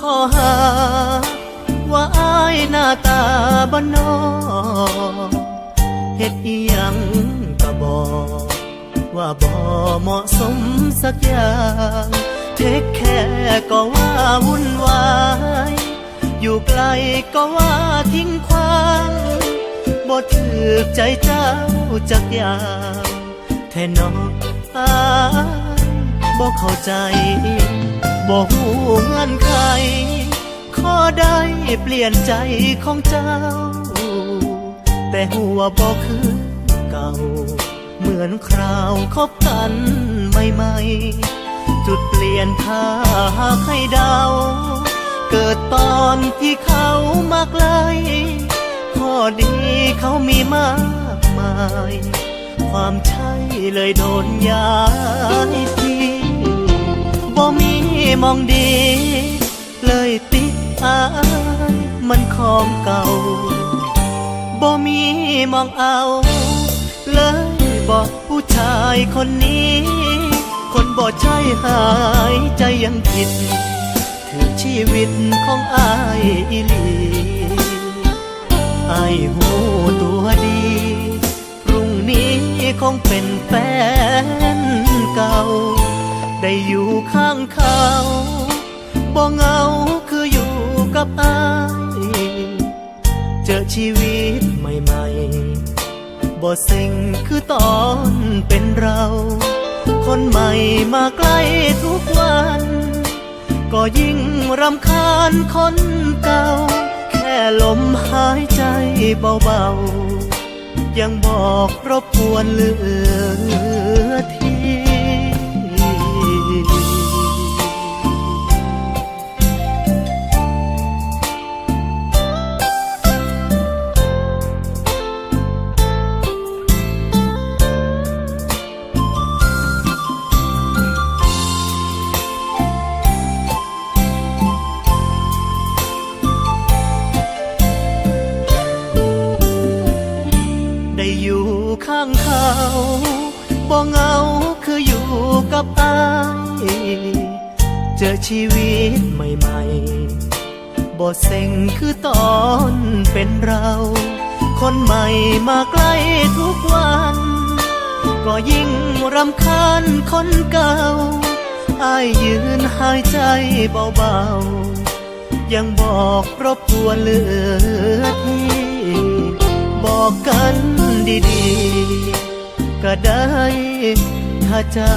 ขอหา ว่าอายหน้าตาบ้านนอเฮ็ดอียังก็บอกว่าบ่เหมาะสมสักอย่างเทคแค่ก็ว่าวุ่นวาย อยู่ไกลก็ว่าทิ้งความบ่ถือใจเจ้าจักอย่างแท่นออายบ่เข้าใจ บ่หูเงื่อนไขข้อได้เปลี่ยนใจของเจ้า แต่หัวบอกคือเก่า เหมือนคราวคบกันใหม่ๆ จุดเปลี่ยนพาให้เดา เกิดตอนที่เขามาไกลข้อดีเขามีมากมาย ความใช่เลยโดนย้ายที่บ่มี มองดี เลยติดอายมันของเก่าบ่มีมองเอา เลยบอกผู้ชายคนนี้ คนบ่ใช่หายใจยังผิดถือชีวิตของอายอีลีอายหูตัวดี พรุ่งนี้คงเป็นแฟนเก่า ได้อยู่ข้างเขาบ่เงาคืออยู่กับอายเจอชีวิตใหม่ๆบ่เซ็งคือตอนเป็นเรา คนใหม่มาใกล้ทุกวัน ก็ยิ่งรำคาญคนเก่า แค่ลมหายใจเบาๆ ยังบอกรบกวนเหลือางเขาบ่เงาคืออยู่กับอายเจอชีวิตใหม่ๆบ่เซ็งคือตอนเป็นเรา คนใหม่มาใกล้ทุกวัน ก็ยิ่งรำคาญคนเก่าอายยืนหายใจเบาๆ ยังบอกรบกวนเลือที่บอกกัน ดีๆ ก็ได้ถ้าเจ้า